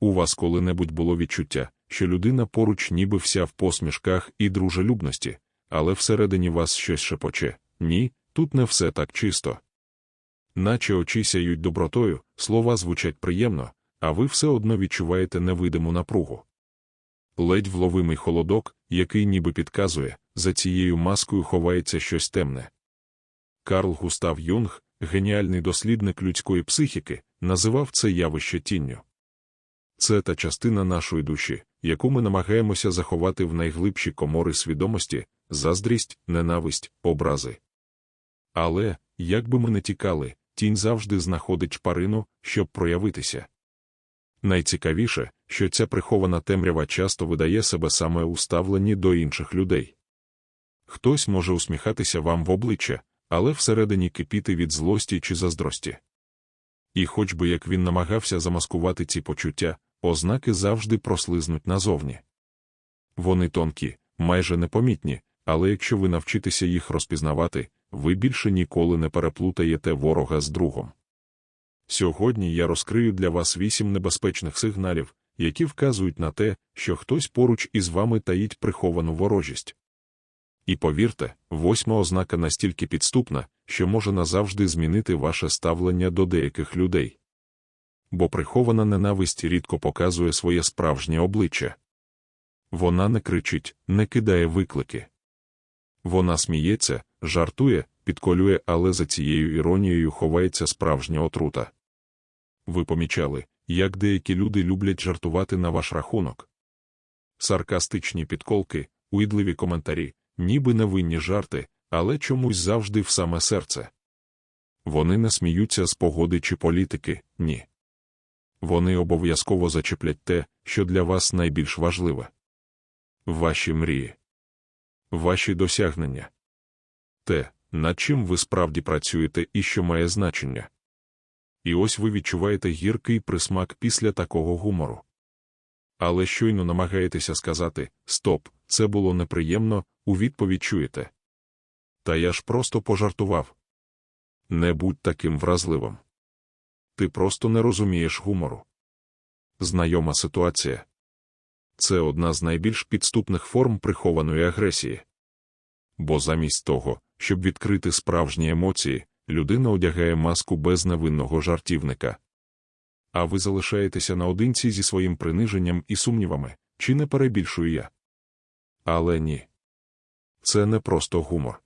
у вас коли-небудь було відчуття, що людина поруч ніби вся в посмішках і дружелюбності, але всередині вас щось шепоче. Ні, тут не все так чисто. Наче очі сяють добротою, слова звучать приємно, а ви все одно відчуваєте невидиму напругу. Ледь вловимий холодок, який ніби підказує, за цією маскою ховається щось темне. Карл Густав Юнг, геніальний дослідник людської психіки, називав це явище тінню. Це та частина нашої душі, яку ми намагаємося заховати в найглибші комори свідомості, заздрість, ненависть, образи. Але, як би ми не тікали, тінь завжди знаходить шпарину, щоб проявитися. Найцікавіше, що ця прихована темрява часто видає себе саме у ставленні до інших людей. Хтось може усміхатися вам в обличчя, але всередині кипіти від злості чи заздрості. І хоч би як він намагався замаскувати ці почуття, ознаки завжди прослизнуть назовні. Вони тонкі, майже непомітні, але якщо ви навчитеся їх розпізнавати, ви більше ніколи не переплутаєте ворога з другом. Сьогодні я розкрию для вас вісім небезпечних сигналів, які вказують на те, що хтось поруч із вами таїть приховану ворожість. І повірте, восьма ознака настільки підступна, що може назавжди змінити ваше ставлення до деяких людей. Бо прихована ненависть рідко показує своє справжнє обличчя. Вона не кричить, не кидає виклики. Вона сміється, жартує, підколює, але за цією іронією ховається справжня отрута. Ви помічали, як деякі люди люблять жартувати на ваш рахунок. Саркастичні підколки, уїдливі коментарі, ніби невинні жарти, але чомусь завжди в саме серце. Вони не сміються з погоди чи політики, ні. Вони обов'язково зачеплять те, що для вас найбільш важливе. Ваші мрії, ваші досягнення, те, над чим ви справді працюєте і що має значення. І ось ви відчуваєте гіркий присмак після такого гумору. Але щойно намагаєтеся сказати Стоп, це було неприємно, у відповідь чуєте. Та я ж просто пожартував. Не будь таким вразливим. Ти просто не розумієш гумору. Знайома ситуація. Це одна з найбільш підступних форм прихованої агресії. Бо замість того, щоб відкрити справжні емоції, людина одягає маску безневинного жартівника. А ви залишаєтеся наодинці зі своїм приниженням і сумнівами, чи не перебільшую я? Але ні. Це не просто гумор.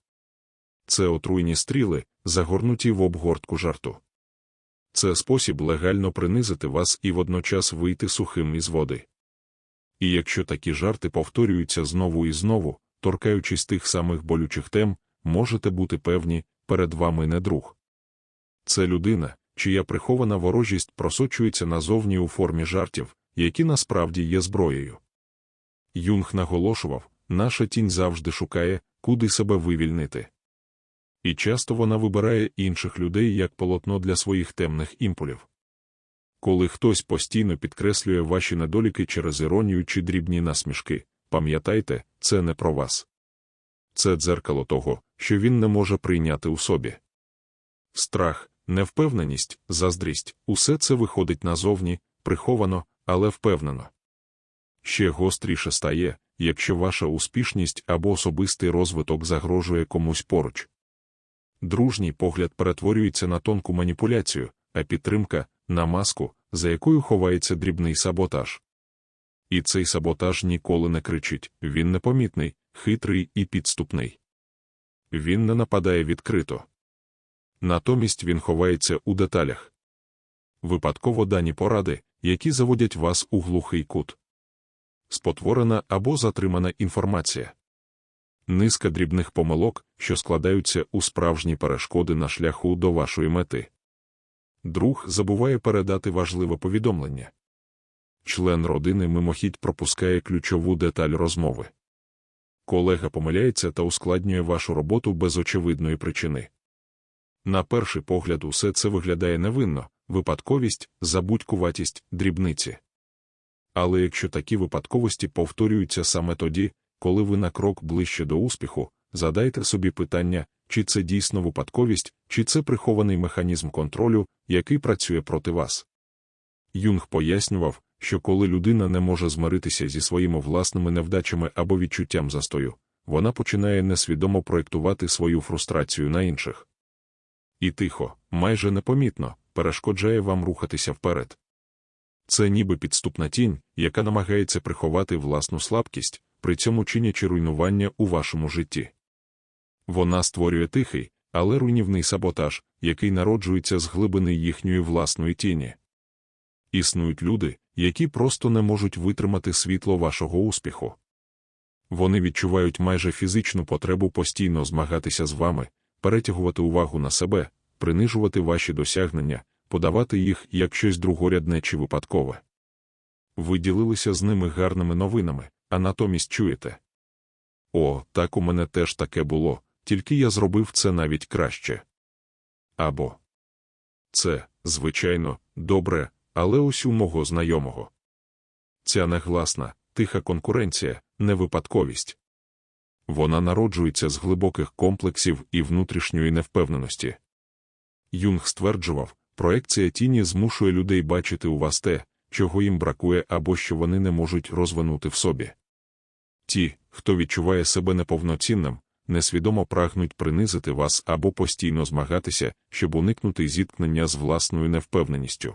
Це отруйні стріли, загорнуті в обгортку жарту. Це спосіб легально принизити вас і водночас вийти сухим із води. І якщо такі жарти повторюються знову і знову, торкаючись тих самих болючих тем, можете бути певні, перед вами не друг. Це людина, чия прихована ворожість просочується назовні у формі жартів, які насправді є зброєю. Юнг наголошував, наша тінь завжди шукає, куди себе вивільнити. І часто вона вибирає інших людей як полотно для своїх темних імпулів. Коли хтось постійно підкреслює ваші недоліки через іронію чи дрібні насмішки, пам'ятайте, це не про вас. Це дзеркало того, що він не може прийняти у собі. Страх, невпевненість, заздрість усе це виходить назовні, приховано, але впевнено. Ще гостріше стає, якщо ваша успішність або особистий розвиток загрожує комусь поруч. Дружній погляд перетворюється на тонку маніпуляцію, а підтримка на маску, за якою ховається дрібний саботаж. І цей саботаж ніколи не кричить, він непомітний, хитрий і підступний. Він не нападає відкрито. Натомість він ховається у деталях. Випадково дані поради, які заводять вас у глухий кут. Спотворена або затримана інформація. Низка дрібних помилок, що складаються у справжні перешкоди на шляху до вашої мети. Друг забуває передати важливе повідомлення. Член родини мимохідь пропускає ключову деталь розмови. Колега помиляється та ускладнює вашу роботу без очевидної причини. На перший погляд, усе це виглядає невинно випадковість, забудькуватість, дрібниці. Але якщо такі випадковості повторюються саме тоді, коли ви на крок ближче до успіху, задайте собі питання, чи це дійсно випадковість, чи це прихований механізм контролю, який працює проти вас. Юнг пояснював, що коли людина не може змиритися зі своїми власними невдачами або відчуттям застою, вона починає несвідомо проєктувати свою фрустрацію на інших. І тихо, майже непомітно, перешкоджає вам рухатися вперед. Це ніби підступна тінь, яка намагається приховати власну слабкість, при цьому чинячи руйнування у вашому житті. Вона створює тихий, але руйнівний саботаж, який народжується з глибини їхньої власної тіні. Існують люди, які просто не можуть витримати світло вашого успіху. Вони відчувають майже фізичну потребу постійно змагатися з вами, перетягувати увагу на себе, принижувати ваші досягнення, подавати їх як щось другорядне чи випадкове. Ви ділилися з ними гарними новинами, а натомість чуєте. О, так у мене теж таке було, тільки я зробив це навіть краще. Або це, звичайно, добре, але ось у мого знайомого. Ця негласна, тиха конкуренція, не випадковість. Вона народжується з глибоких комплексів і внутрішньої невпевненості. Юнг стверджував, проекція тіні змушує людей бачити у вас те, чого їм бракує або що вони не можуть розвинути в собі. Ті, хто відчуває себе неповноцінним, несвідомо прагнуть принизити вас або постійно змагатися, щоб уникнути зіткнення з власною невпевненістю.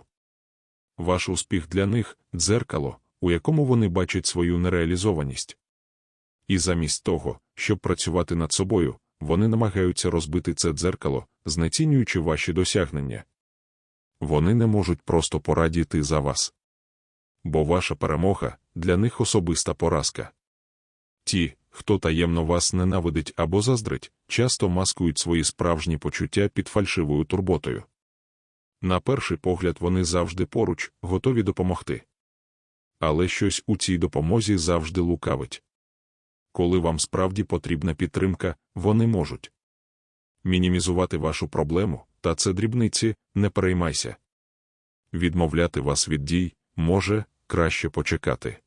Ваш успіх для них дзеркало, у якому вони бачать свою нереалізованість. І замість того, щоб працювати над собою, вони намагаються розбити це дзеркало, знецінюючи ваші досягнення. Вони не можуть просто порадіти за вас. Бо ваша перемога для них особиста поразка. Ті, хто таємно вас ненавидить або заздрить, часто маскують свої справжні почуття під фальшивою турботою. На перший погляд, вони завжди поруч, готові допомогти. Але щось у цій допомозі завжди лукавить. Коли вам справді потрібна підтримка, вони можуть мінімізувати вашу проблему, та це дрібниці, не переймайся. Відмовляти вас від дій може краще почекати,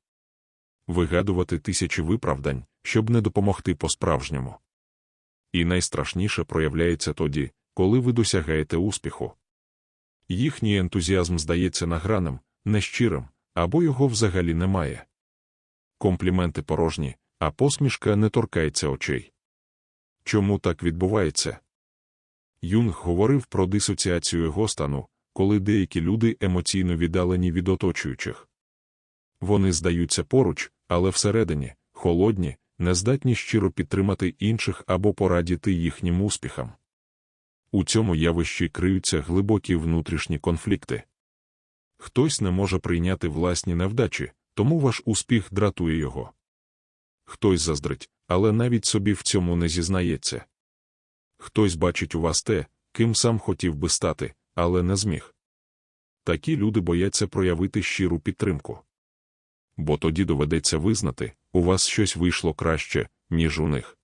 вигадувати тисячі виправдань, щоб не допомогти по-справжньому. І найстрашніше проявляється тоді, коли ви досягаєте успіху. Їхній ентузіазм здається награним, нещирим, або його взагалі немає. Компліменти порожні, а посмішка не торкається очей. Чому так відбувається? Юнг говорив про дисоціацію його стану, коли деякі люди емоційно віддалені від оточуючих. Вони здаються поруч, але всередині, холодні, нездатні щиро підтримати інших або порадіти їхнім успіхам. У цьому явищі криються глибокі внутрішні конфлікти. Хтось не може прийняти власні невдачі, тому ваш успіх дратує його. Хтось заздрить, але навіть собі в цьому не зізнається. Хтось бачить у вас те, ким сам хотів би стати, але не зміг. Такі люди бояться проявити щиру підтримку. Бо тоді доведеться визнати, у вас щось вийшло краще, ніж у них.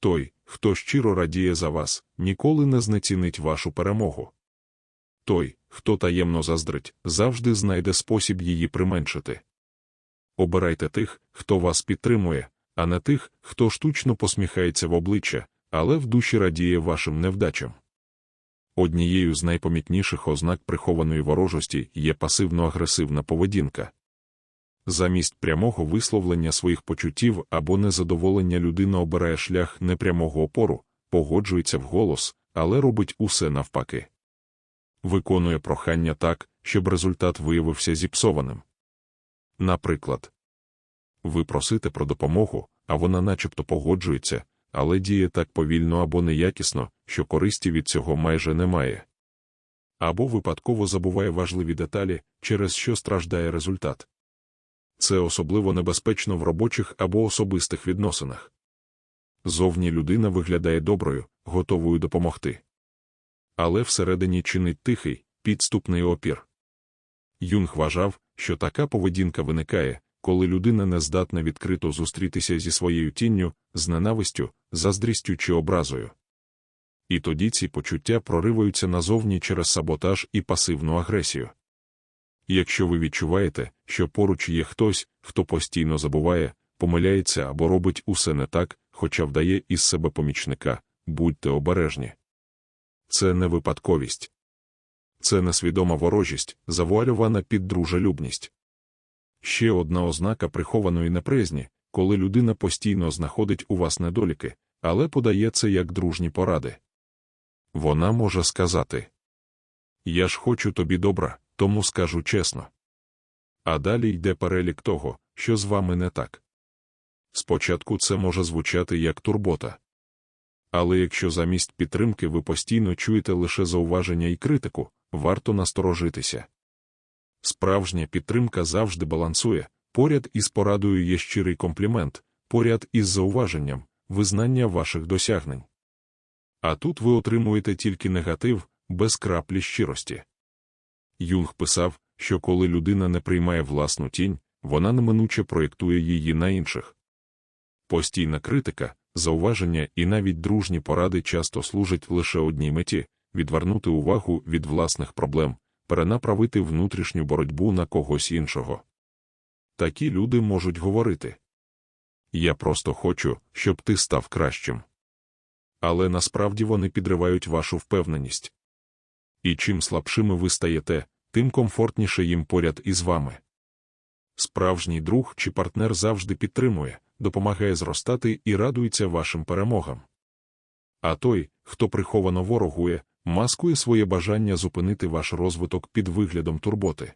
Той, хто щиро радіє за вас, ніколи не знецінить вашу перемогу. Той, хто таємно заздрить, завжди знайде спосіб її применшити. Обирайте тих, хто вас підтримує, а не тих, хто штучно посміхається в обличчя, але в душі радіє вашим невдачам. Однією з найпомітніших ознак прихованої ворожості є пасивно-агресивна поведінка. Замість прямого висловлення своїх почуттів або незадоволення людина обирає шлях непрямого опору, погоджується вголос, але робить усе навпаки. Виконує прохання так, щоб результат виявився зіпсованим. Наприклад, ви просите про допомогу, а вона начебто погоджується, але діє так повільно або неякісно, що користі від цього майже немає. Або випадково забуває важливі деталі, через що страждає результат. Це особливо небезпечно в робочих або особистих відносинах. Зовні людина виглядає доброю, готовою допомогти. Але всередині чинить тихий, підступний опір. Юнг вважав, що така поведінка виникає, коли людина не здатна відкрито зустрітися зі своєю тінню, з ненавистю, заздрістю чи образою. І тоді ці почуття прориваються назовні через саботаж і пасивну агресію. Якщо ви відчуваєте, що поруч є хтось, хто постійно забуває, помиляється або робить усе не так, хоча вдає із себе помічника, будьте обережні. Це не випадковість. Це несвідома ворожість, завуальована під дружелюбність. Ще одна ознака прихованої неприязні, коли людина постійно знаходить у вас недоліки, але подає це як дружні поради. Вона може сказати Я ж хочу тобі добра, тому скажу чесно. А далі йде перелік того, що з вами не так. Спочатку це може звучати як турбота. Але якщо замість підтримки ви постійно чуєте лише зауваження і критику, варто насторожитися. Справжня підтримка завжди балансує, поряд із порадою є щирий комплімент, поряд із зауваженням, визнання ваших досягнень. А тут ви отримуєте тільки негатив, без краплі щирості. Юнг писав, що коли людина не приймає власну тінь, вона неминуче проєктує її на інших. Постійна критика, зауваження і навіть дружні поради часто служать лише одній меті відвернути увагу від власних проблем, перенаправити внутрішню боротьбу на когось іншого. Такі люди можуть говорити Я просто хочу, щоб ти став кращим. Але насправді вони підривають вашу впевненість. І чим слабшими ви стаєте, тим комфортніше їм поряд із вами. Справжній друг чи партнер завжди підтримує, допомагає зростати і радується вашим перемогам. А той, хто приховано ворогує, маскує своє бажання зупинити ваш розвиток під виглядом турботи.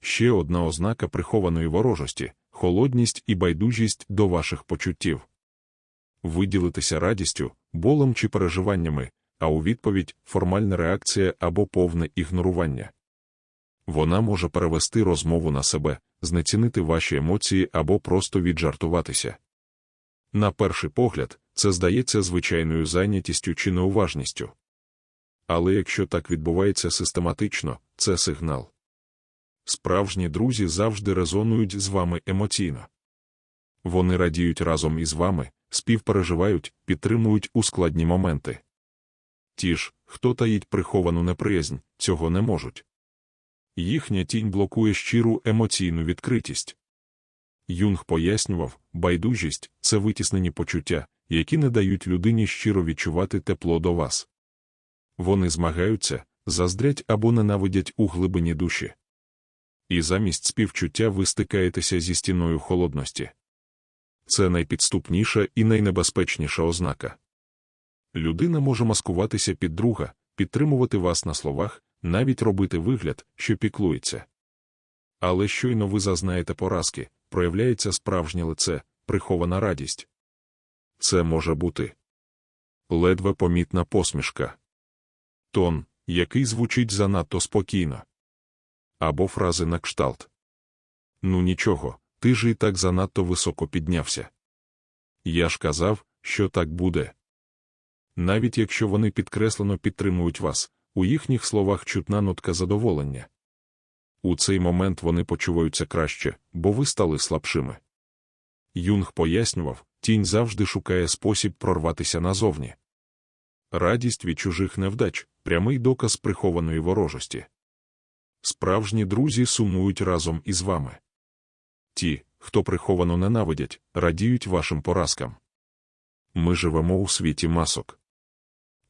Ще одна ознака прихованої ворожості холодність і байдужість до ваших почуттів. Виділитися радістю, болем чи переживаннями, а у відповідь формальна реакція або повне ігнорування. Вона може перевести розмову на себе, знецінити ваші емоції або просто віджартуватися. На перший погляд, це здається звичайною зайнятістю чи неуважністю. Але якщо так відбувається систематично, це сигнал. Справжні друзі завжди резонують з вами емоційно. Вони радіють разом із вами, співпереживають, підтримують у складні моменти. Ті ж, хто таїть приховану неприязнь, цього не можуть. Їхня тінь блокує щиру емоційну відкритість. Юнг пояснював, байдужість це витіснені почуття, які не дають людині щиро відчувати тепло до вас. Вони змагаються, заздрять або ненавидять у глибині душі. І замість співчуття ви стикаєтеся зі стіною холодності. Це найпідступніша і найнебезпечніша ознака. Людина може маскуватися під друга, підтримувати вас на словах, навіть робити вигляд, що піклується. Але щойно ви зазнаєте поразки, проявляється справжнє лице, прихована радість. Це може бути ледве помітна посмішка, тон, який звучить занадто спокійно, або фрази на кшталт. Ну нічого, ти ж і так занадто високо піднявся. Я ж казав, що так буде. Навіть якщо вони підкреслено підтримують вас, у їхніх словах чутна нотка задоволення. У цей момент вони почуваються краще, бо ви стали слабшими. Юнг пояснював, тінь завжди шукає спосіб прорватися назовні. Радість від чужих невдач прямий доказ прихованої ворожості. Справжні друзі сумують разом із вами. Ті, хто приховано ненавидять, радіють вашим поразкам. Ми живемо у світі масок.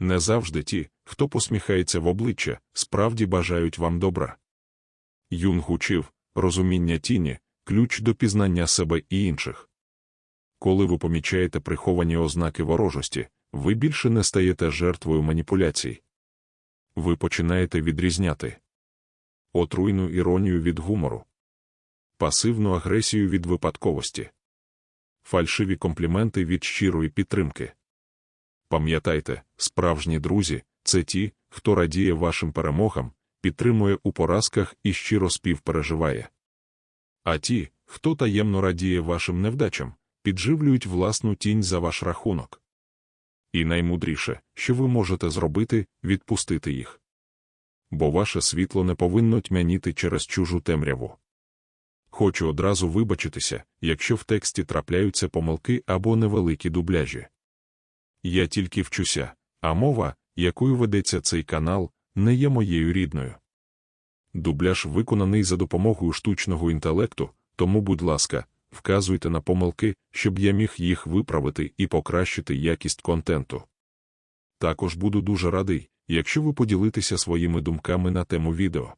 Не завжди ті, хто посміхається в обличчя, справді бажають вам добра. Юнг учив розуміння тіні, ключ до пізнання себе і інших. Коли ви помічаєте приховані ознаки ворожості, ви більше не стаєте жертвою маніпуляцій. Ви починаєте відрізняти отруйну іронію від гумору, пасивну агресію від випадковості, фальшиві компліменти від щирої підтримки. Пам'ятайте, справжні друзі це ті, хто радіє вашим перемогам, підтримує у поразках і щиро співпереживає. А ті, хто таємно радіє вашим невдачам, підживлюють власну тінь за ваш рахунок. І наймудріше, що ви можете зробити, відпустити їх. Бо ваше світло не повинно тьмяніти через чужу темряву. Хочу одразу вибачитися, якщо в тексті трапляються помилки або невеликі дубляжі. Я тільки вчуся, а мова, якою ведеться цей канал, не є моєю рідною. Дубляж виконаний за допомогою штучного інтелекту, тому, будь ласка, вказуйте на помилки, щоб я міг їх виправити і покращити якість контенту. Також буду дуже радий, якщо ви поділитеся своїми думками на тему відео.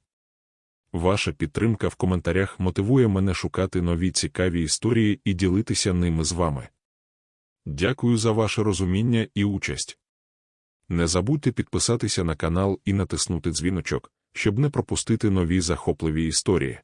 Ваша підтримка в коментарях мотивує мене шукати нові цікаві історії і ділитися ними з вами. Дякую за ваше розуміння і участь. Не забудьте підписатися на канал і натиснути дзвіночок, щоб не пропустити нові захопливі історії.